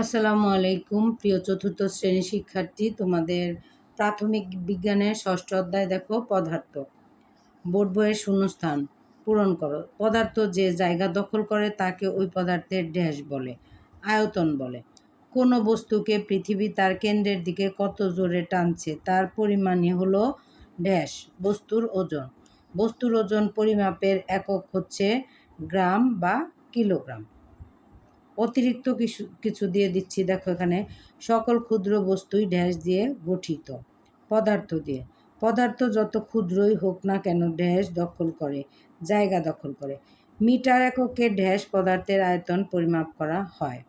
আসসালামু আলাইকুম, প্রিয় চতুর্থ শ্রেণির শিক্ষার্থী, তোমাদের প্রাথমিক বিজ্ঞানের ষষ্ঠ অধ্যায় দেখো, পদার্থ। বোর্ড বইয়ের শূন্যস্থান পূরণ করো। পদার্থ যে জায়গা দখল করে, তাকে ওই পদার্থের ড্যাশ বলে, আয়তন বলে। কোনো বস্তুকে পৃথিবী তার কেন্দ্রের দিকে কত জোরে টানছে, তার পরিমাণই হলো ড্যাশ, বস্তুর ওজন। বস্তুর ওজন পরিমাপের একক হচ্ছে গ্রাম বা কিলোগ্রাম। অতিরিক্ত কিছু কিছু দিয়ে দিচ্ছি। দেখো এখানে সকল ক্ষুদ্র বস্তুই ড্যাশ দিয়ে গঠিত, পদার্থ দিয়ে। পদার্থ যত ক্ষুদ্রই হোক না কেন ড্যাশ দখল করে, জায়গা দখল করে। মিটার এককে ড্যাশ পদার্থের আয়তন পরিমাপ করা হয়,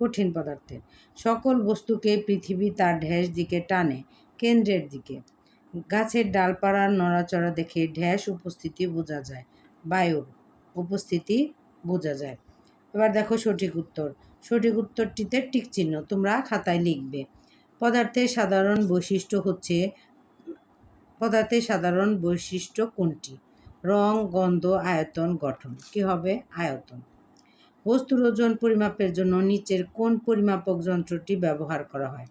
কঠিন পদার্থের। সকল বস্তুকে পৃথিবী তার ড্যাশ দিকে টানে, কেন্দ্রের দিকে। গাছের ডালপাড়ার নড়াচড়া দেখে ড্যাশ উপস্থিতি বোঝা যায়, বায়ুর উপস্থিতি বোঝা যায়। এবার দেখো সঠিক উত্তর। সঠিক উত্তরটিতে টিক চিহ্ন তোমরা খাতায় লিখবে। পদার্থের সাধারণ বৈশিষ্ট্য হচ্ছে, পদার্থের সাধারণ বৈশিষ্ট্য কোনটি? রং, গন্ধ, আয়তন, গঠন। কি হবে? আয়তন। বস্তুর ওজন পরিমাপের জন্য নিচের কোন পরিমাপক যন্ত্রটি ব্যবহার করা হয়?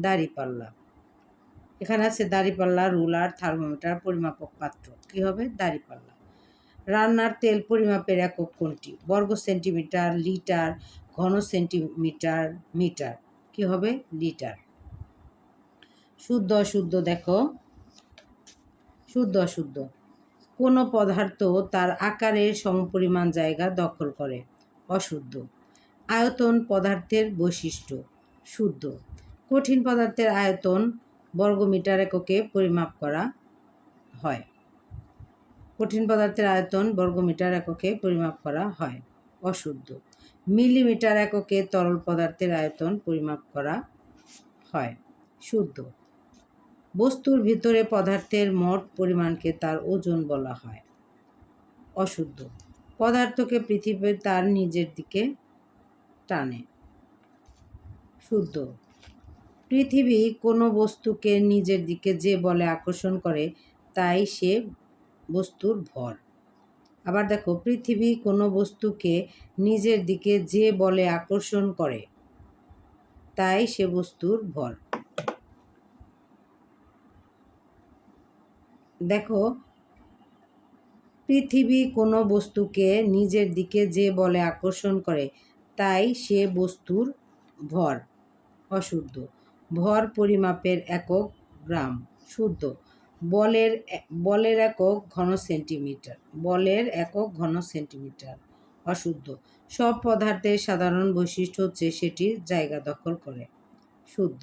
দাড়িপাল্লা। এখানে আছে দাড়িপাল্লা, রুলার, থার্মোমিটার, পরিমাপক পাত্র। কি হবে? দাড়িপাল্লা। রান্নার তেল পরিমাপের একক কোনটি? বর্গ সেন্টিমিটার, লিটার, ঘন সেন্টিমিটার, মিটার। কি হবে? লিটার। শুদ্ধ অশুদ্ধ দেখো। শুদ্ধ অশুদ্ধ। কোনো পদার্থ তার আকারের সমপরিমাণ জায়গা দখল করে। অশুদ্ধ। আয়তন পদার্থের বৈশিষ্ট্য। শুদ্ধ। কঠিন পদার্থের আয়তন বর্গমিটার এককে পরিমাপ করা হয়। কঠিন পদার্থের আয়তন বর্গমিটার এককে পরিমাপ করা হয়, অশুদ্ধ। মিলিমিটার এককে তরল পদার্থের আয়তন পরিমাপ করা হয়, শুদ্ধ। বস্তুর ভিতরে পদার্থের মোট পরিমাণকে তার ওজন বলা হয়, অশুদ্ধ। পদার্থকে পৃথিবী তার নিজের দিকে টানে, শুদ্ধ। পৃথিবী কোনো বস্তুকে নিজের দিকে যে বলে আকর্ষণ করে, তাই সে বস্তুর ভর। আবার দেখো, পৃথিবী কোনো বস্তুকে নিজের দিকে যে বলে আকর্ষণ করে, তাই সে বস্তুর ভর। দেখো, পৃথিবী কোনো বস্তুকে নিজের দিকে যে বলে আকর্ষণ করে, তাই সে বস্তুর ভর। অশুদ্ধ। ভর পরিমাপের একক গ্রাম। শুদ্ধ। বলের বলের একক ঘন সেন্টিমিটার, বলের একক ঘন সেন্টিমিটার, অশুদ্ধ। সব পদার্থের সাধারণ বৈশিষ্ট্য হচ্ছে সেটি জায়গা দখল করে। শুদ্ধ।